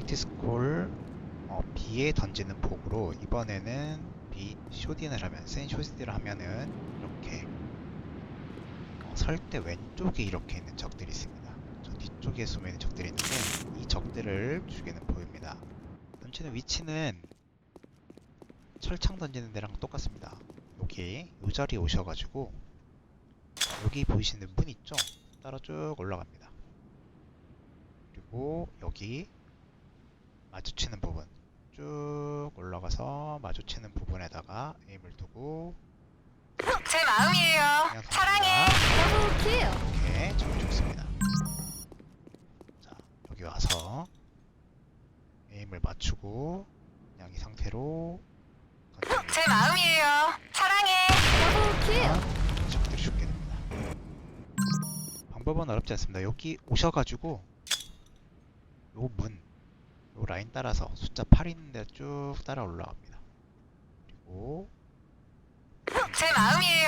프랙티스 콜 어, B에 던지는 폭으로 이번에는 B 쇼딘을 하면 센 쇼딘을 하면은 이렇게 어, 설때 왼쪽에 이렇게 있는 적들이 있습니다. 저 뒤쪽에 숨어 있는 적들이 있는데 이 적들을 죽이는 포입니다. 던지는 위치는 철창 던지는 데랑 똑같습니다. 여기 이 자리에 오셔가지고 여기 보이시는 문 있죠? 따라 쭉 올라갑니다. 그리고 여기 마주치는 부분 쭉 올라가서 마주치는 부분에다가 에임을 두고 제 마음이에요. 사랑해. 이렇게 잘 죽습니다. 자 여기 와서 에임을 맞추고 그냥 이 상태로. 제 마음이에요. 사랑해. 적들이 죽게 됩니다. 방법은 어렵지 않습니다. 여기 오셔가지고 요 문, 요 라인 따라서 숫자 8 있는 데 쭉 따라 올라갑니다. 그리고 제 마음이에요.